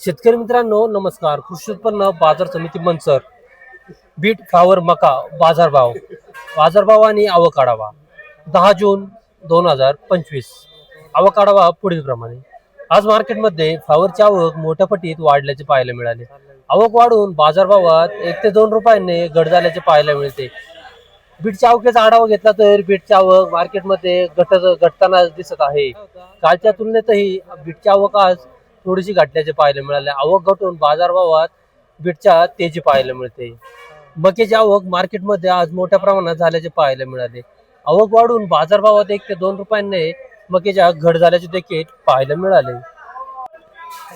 शेतकरी मित्रांनो नमस्कार. कृषी उत्पन्न बाजार समिती मनसर. बीट फ्लावर मका बाजारभाव. बाजारभाव आणि आवक आढावा. दहा जून दोन हजार पंचवीस. आवक आढावा पुढील प्रमाणे. आज मार्केटमध्ये फ्लावरची आवक मोठ्या पटीत वाढल्याचे पाहायला मिळाले. आवक वाढून बाजारभावात एक ते दोन रुपयांनी घट झाल्याचे पाहायला मिळते. बीटच्या आवकेचा आढावा घेतला तर बीटची आवक मार्केटमध्ये घट घटताना दिसत आहे. कालच्या तुलनेतही बीटची आवक आज थोडीशी घटल्याचे पाहायला मिळाले. आवक घटून बाजारभावात बीटच्या तेजी पाहायला मिळते. मकेची आवक मार्केटमध्ये आज मोठ्या प्रमाणात झाल्याचे पाहायला मिळाले. आवक वाढून बाजारभावात एक ते दोन रुपयांनी मकेच्या घट झाल्याचे देखील पाहायला मिळाले.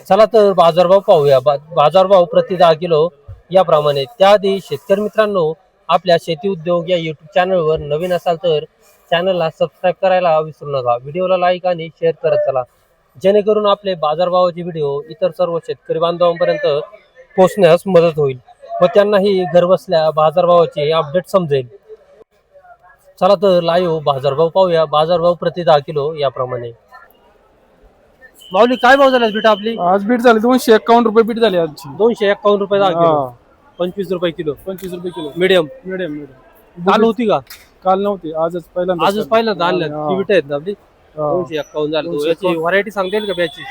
चला तर बाजारभाव पाहूया. बाजारभाव प्रति दहा किलो याप्रमाणे. त्याआधी शेतकरी मित्रांनो आपल्या शेती उद्योग या युट्यूब चॅनलवर नवीन असाल तर चॅनलला सबस्क्राईब करायला विसरू नका. व्हिडिओला लाईक आणि शेअर करत चला. जेणेकरून आपले बाजारभावाचे व्हिडिओ इतर सर्व शेतकरी बांधवांपर्यंत पोहोचण्यास मदत होईल व त्यांनाही घरबसल्या बाजारभावाचे अपडेट समजेल. चला तर लाईव्ह बाजारभाव पाहूया. बाजारभाव प्रति दहा किलो याप्रमाणे. माऊली काय भाव झाला बीट आपली? आज बीट झाली दोनशे एकावन्न रुपये बीट झाली आजची. दोनशे एकावन्न रुपये दहा किलो. पंचवीस रुपये किलो. पंचवीस रुपये किलो. मिडियम मिडियम मिडियम काल होती का? काल नव्हती आजच पहिल्यांदा आजच पहिल्यांदा आणल्या. ती बीट आहेत आपली. दोनशे झालं. दोनशे याची. व्हरायटी सांगता येईल का ब्याची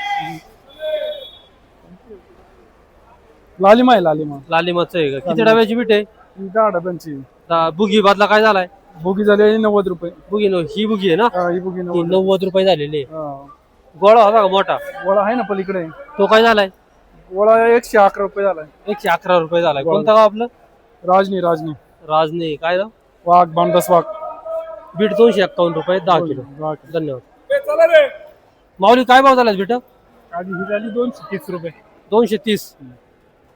लालिमा आहे लालिमा. लालिमाचं आहे का? किती डब्याची बीट आहे? दहा डब्यांची. दा- बुगी बदला काय झालाय? बोगी झाली आहे नव्वद रुपये. बुगी नव्ह- ही बुगी आहे ना? हा, ही बोगी ती नव्वद. नव्वद रुपये झालेली आहे. हा. गोळा होता का मोठा? गोळा आहे ना पलीकडे. तो काय झालाय? गोळा एकशे अकरा रुपये झालाय. एकशे अकरा रुपये झालाय. कोणतं गाव आपलं? राजनी राजनी. राजने. काय ना वाघ बांधस वाघ. बीट दोनशे एकावन्न रुपये दहा किलो. वाघ. धन्यवाद. माऊली काय भाव झाला बीट? आधी ही झाली दोनशे तीस रुपये. दोनशे तीस.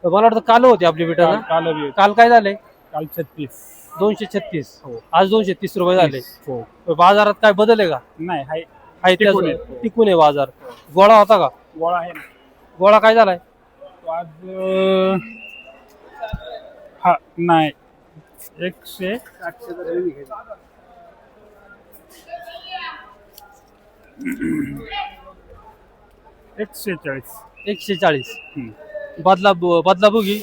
मला वाटतं काल होती आपली बीट काल काल काय झाले काल छत्तीस. दोनशे छत्तीस. आज दोनशे तीस रुपये झाले. हो. बाजारात काय बदल आहे का? नाही हाय आहे त्याच- टिकून आहे. टिकून आहे बाजार. गोळा होता का? गोळा आहे ना. गोळा काय झालाय? आज अं, हा नाही. एकशे एकशे चाळीस एकशे चाळीस बदला बु- बदला बुगी.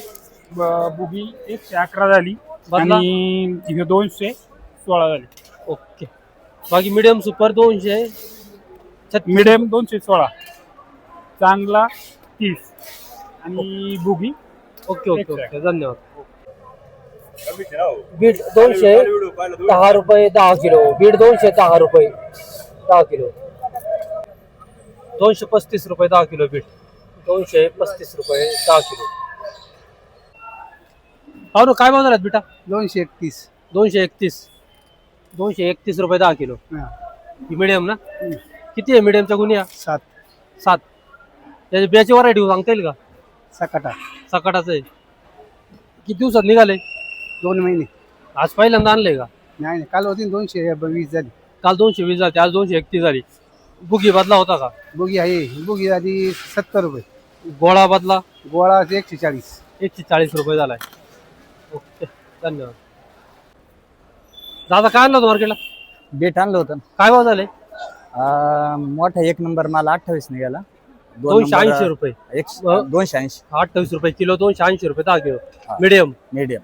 बुगी एकशे अकरा झाली. बदला? आणि दोनशे सोळा झाली. ओके. बाकी मिडियम सुपर दोनशे. मिडियम दोनशे सोळा. चांगला तीस. आणि बुगी ओके ओके. ओके. धन्यवाद. बीट दोनशे दहा रुपये दहा किलो. बीट दोनशे दहा रुपये दहा किलो. दोनशे पस्तीस रुपये दहा किलो बीट. दोनशे पस्तीस रुपये दहा किलो. हो ना काय बाजारात बिटा? दोनशे एकतीस. दोनशे एकतीस. दोनशे एकतीस रुपये दहा किलो. हा. ही मिडियम ना? किती आहे मिडियमच्या गुन्ह्या? सात. सात. त्याची बियाची व्हरायटी सांगता येईल का? सकाटा. सकाटाचं आहे. किती दिवसात निघाले दोन महिने. आज पहिल्यांदा आणलंय का? नाही नाही, काल होती ना दोनशे वीस झाली. काल दोनशे वीस झाली आज दोनशे एकतीस झाली. बुगी बदला होता का? बुगी आहे बुगी झाली सत्तर रुपये. गोळा बदला? गोळा एकशे चाळीस. एकशे चाळीस रुपये झालाय. ओके धन्यवाद. दादा काय आणलं होतं मार्केटला? बेट आणलं होतं. काय भाव झाले? आ, मोठा एक नंबर मला अठ्ठावीस निघाला. दोन दोनशे नंबर, ऐंशी रुपये. एकशे- अ? दोनशे ऐंशी. अठ्ठावीस रुपये किलो दोनशे ऐंशी रुपये दहा किलो. हा. मिडियम. मीडियम.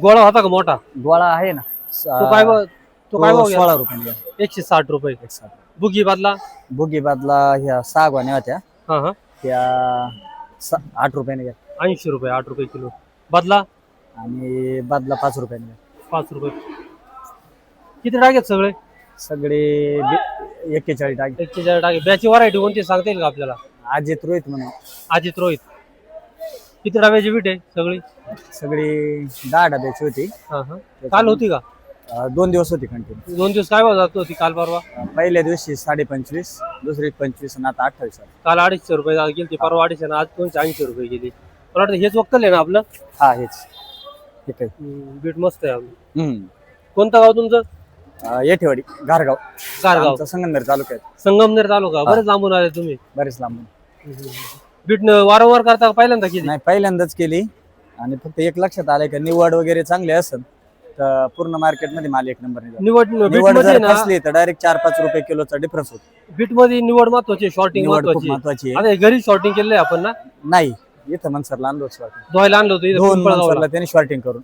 गोळा होता का मोठा? गोळा आहे ना. तो काय भाव- तो काय भाव गेला? सोळा रुपये निघाला. एकशे साठ रुपये. एक साठ. बुगी बदला? बुगी बादला ह्या गोण्या होत्या. हा हा. त्या सा- आठ रुपये निघाल्या ऐंशी रुपये आठ रुपये किलो. बदला? आणि बादला पाच रुपये निघाला पाच रुपये. किती टाकेत सगळे? सगळे बे- एक्केचाळीस टाके एकशे चार टाके ब्याची व्हरायटी कोणती सांगता येईल का आपल्याला? अजित रोहित म्हणून. अजित रोहित. किती डब्याची बीट आहे सगळी? सगळी दहा डब्याची होती. हा हा. काल होती का? अ, दोन दिवस होती कंटिन्यू दोन दिवस काय भाव जात होती काल परवा? पहिल्या दिवशी साडे पंचवीस दुसरी पंचवीस आणि आता अठ्ठावीस आली. काल अडीचशे रुपये गेली ती परवा अडीचशे आणि आज दोनशे ऐंशी रुपये गेली. मला वाटतं हेच वक्कल आहे ना आपलं? हा हेच. ठीक आहे हम्म, बीट मस्त आहे आपलं. हम्म. कोणतं गाव तुमचं? अ, येठेवाडी घारगाव आमचा संगमनेर तालुक्यात संगमनेर तालुका. बरेच लांबून आले तुम्ही. बरेच लांबून. बीट न- वारंवार करता का पहिल्यांदा केली? नाही पहिल्यांदाच केली. आणि फक्त एक लक्षात आलंय का निवड वगैरे चांगली असेल तर पूर्ण मार्केटमध्ये माल एक नंबर निवड निवडमध्ये जर ना फसली तर डायरेक्ट चार पाच रुपये किलोचा डिफरन्स होतो. बीटमध्ये निवड महत्वाची शॉर्टिंग निवड खूप महत्वाची महत्वाची आहे. आता हे घरी शॉर्टिंग केलंय आपण ना? नाही इथं मनसरला आणलो शॉर्टिंग धुवायला आणलं होतं इथं दोन पिंपळगावला. मनसरला त्यांनी शॉर्टिंग करून.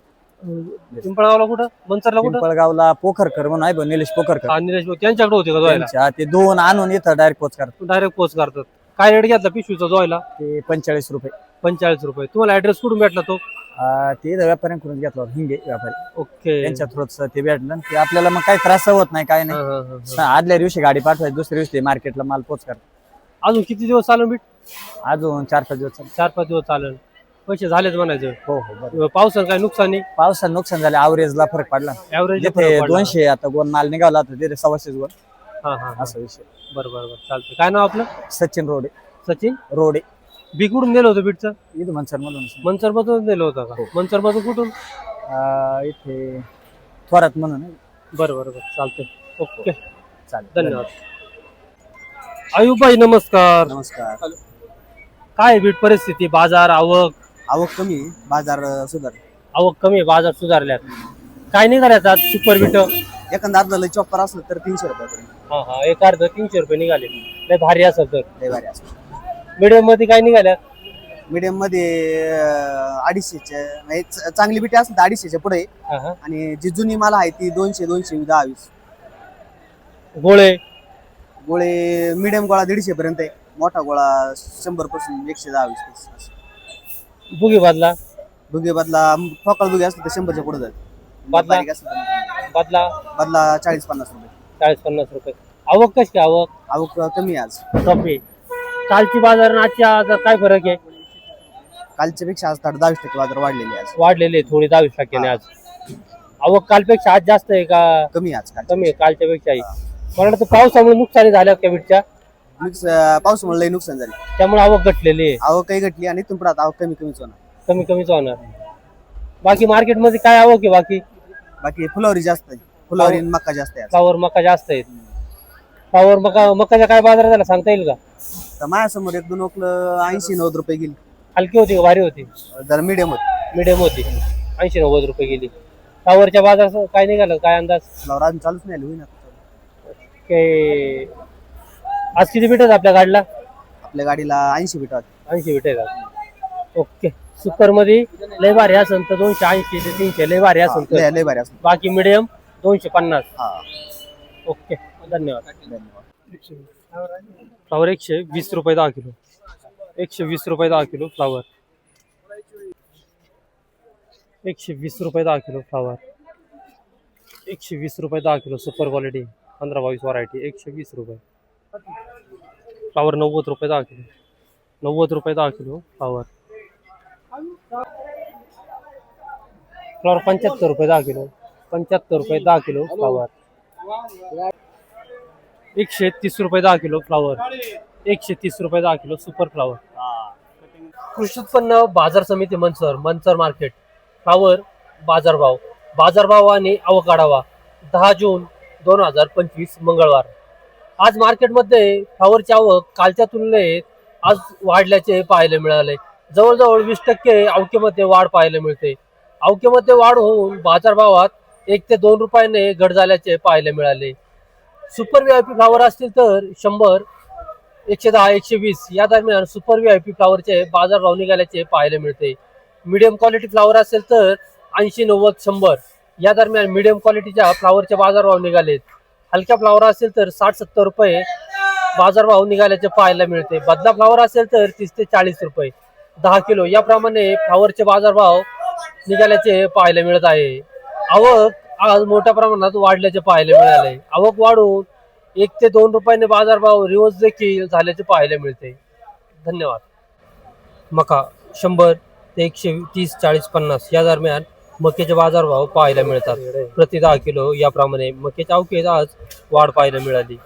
पिंपळगावला कुठं? मंचरला कुठं? पिंपळगावला पोखरकर म्हणून आहे बघ, निलेश पोखरकर. हा, निलेश भाऊ त्यांच्याकडे होते का धुवायला? त्यांच्या ते दोन आणून इथं डायरेक्ट पोच करतात. डायरेक्ट पोच करतात. काय रेट घेतला पिशवीचा धुवायला? ते पंचेचाळीस रुपये. पंचेचाळीस रुपये. तुम्हाला ऍड्रेस कुठून भेटला तो? अं, ते इथं व्यापाऱ्यांकडून घेतला होता, हिंगे व्यापारी. ओके. त्यांच्या थ्रोच ते भेटलं ते आपल्याला मग काही त्रास होत नाही काय हा, नाही हा, हा, हा. आदल्या दिवशी गाडी पाठवायची दुसऱ्या दिवशी मार्केटला माल पोच अजून किती दिवस चालेल बीट अजून चार पाच दिवस चालू. चार पाच दिवस चालेल. पैसे झालेच म्हणायचं. हो हो बरोबर. पावसानं काय नुकसान नाही पावसात नुकसान झालं अवरेजला फरक पडला. ऍव्हरेज जिथे दोनशे आता गोन माल निघाला होता तिथे सव्वाशे गोन हा हा असा विषय. बरं बरं बरं. चालतं काय नाव आपलं? सचिन रोडे. सचिन? रोडे. बी कुठून नेलं होतं बीटचं इथं मनसर मधून मनसर मधून नेलं होतं का? मनसर मधून कुठून? अं, इथे थोरात म्हणून आहे. बरं बरं बरं. चालतंय. ओके. चालेल. धन्यवाद. आयुबाई नमस्कार. नमस्कार. काय आहे बीट परिस्थिती? बाजार आवक? आवक कमी आहे, बाजार अं, सुधार आवक कमी आहे, बाजार सुधारल्यात. काय करायचं आज सुपर बीट? एखादा अर्धा चॉपर असलं तर तीनशे रुपयापर्यंत. हा हा. एक अर्ध तीनशे रुपये निघाले. लय भारी असेल तर. लय भारी असतं मीडियममध्ये काय निघाल्या? मीडियममध्ये अं, अडीचशेचे म्हणजे चांगली बिटी असली तर अडीचशेच्या पुढे. आहे. आणि जी जुनी माल आहे ती दोनशे दोनशे दहा वीस गोळे? गोळे मीडियम गोळा दीडशे पर्यंत आहे. मोठा गोळा शंभरपासून एकशे दहा वीस असं. बुगी बादला? भुगे बदला ठोकळ भुगे असलं तर शंभरच्या पुढे जाईल. बदला? बारीक असलं तर बादला? बदला चाळीस पन्नास रुपये. चाळीस पन्नास रुपये. आवक कशी काय आवक? आवक कमी आहे आज. कमी कालची बाजार आणि आजच्या आज काय फरक आहे? कालच्या पेक्षा आज दहा वीस टक्के बाजार वाढलेली आहे आज. वाढलेले आहे थोडी दहावीस टक्क्याने आज. आवक कालपेक्षा आज जास्त आहे का? कमी आहे आज काल कमी आहे कालच्या पेक्षाही मला वाटतं पावसामुळे नुकसानी झाल्या का बीटच्या मिक्स पावसामुळे लई नुकसान झाले. त्यामुळे आवक घटलेली आहे. आवक काही घटली आणि इथून पुढे आता आवक कमी कमीच होणार. कमी कमीच होणार. बाकी मार्केटमध्ये काय आवक आहे बाकी? बाकी फुलवरी जास्त आहे. फुलवरी आणि मका जास्त आहे आज. फ्लावर मका जास्त आहेत. फ्लावर मका मकाच्या काय बाजार झाला सांगता येईल का? तर माझ्यासमोर एक दोन ओकलं ऐंशी नव्वद रुपये गेली. हलकी होती का भारी होती? जरा मिडियम होती. मिडियम होती. ऐंशी नव्वद रुपये गेली. फ्लावरच्या बाजार काय निघालं? काय अंदाज? अजून चालूच नाही होईना. के आज किती आहेत आपल्या गाडीला? आपल्या गाडीला ऐंशी बिट ऐंशी आहेत ओके. सुपरमध्ये लय भारी असेल तर दोनशे ऐंशी ते तीनशे लय भारी असेल तर लय लय भारी असतो बाकी मिडियम दोनशे पन्नास. हा. ओके. धन्यवाद. धन्यवाद. फ्लावर एकशे वीस रुपये दहा किलो. एकशे वीस रुपये दहा किलो फ्लावर. एकशे वीस रुपये दहा किलो फ्लावर. एकशे वीस रुपये दहा किलो सुपर क्वालिटी पंधरा बावीस व्हरायटी एकशे वीस रुपये. फ्लावर नव्वद रुपये दहा किलो. नव्वद रुपये दहा किलो फ्लावर. फ्लावर पंच्याहत्तर रुपये दहा किलो. पंच्याहत्तर रुपये दहा किलो फ्लावर. एकशे तीस रुपये दहा किलो फ्लावर. एकशे तीस रुपये दहा किलो सुपर फ्लावर. कृषी उत्पन्न बाजार समिती मनसर मनसर मार्केट. फ्लावर बाजारभाव बाजारभाव आणि आवक आढावा. दहा जून दोन हजार पंचवीस मंगळवार. आज मार्केटमध्ये फ्लावरची आवक कालच्या तुलनेत आज वाढल्याचे पाहायला मिळाले. जवळजवळ वीस टक्के अवकेमध्ये वाढ पाहायला मिळते. अवकेमध्ये वाढ होऊन बाजारभावात एक ते दोन रुपयाने घट झाल्याचे पाहायला मिळाले. Super V I P flower असतील तर शंभर एकशे दहा एकशे वीस या दरम्यान सुपर व्ही आय पी फ्लावरचे बाजारभाव निघाल्याचे पाहायला मिळते. मिडियम क्वालिटी फ्लावर असेल तर ऐंशी नव्वद शंभर या दरम्यान मिडियम क्वालिटीच्या फ्लावरचे बाजारभाव निघालेत. हलक्या फ्लावर असेल तर साठ सत्तर रुपये बाजारभाव निघाल्याचे पाहायला मिळते. बदला फ्लावर असेल तर तीस ते चाळीस रुपये दहा किलो याप्रमाणे फ्लावरचे बाजारभाव निघाल्याचे पाहायला मिळत आहे. आवक आज मोठ्या प्रमाणात वाढल्याचे पाहायला मिळाले. आवक वाढून एक ते दोन रुपयाने बाजारभाव रिवर्स देखील झाल्याचे पाहायला मिळते. धन्यवाद. मका शंभर ते एकशे तीस चाळीस पन्नास या दरम्यान मक्याचे बाजारभाव पाहायला मिळतात. प्रति दहा किलो याप्रमाणे मक्याच्या अवकेत आज वाढ पाहायला मिळाली.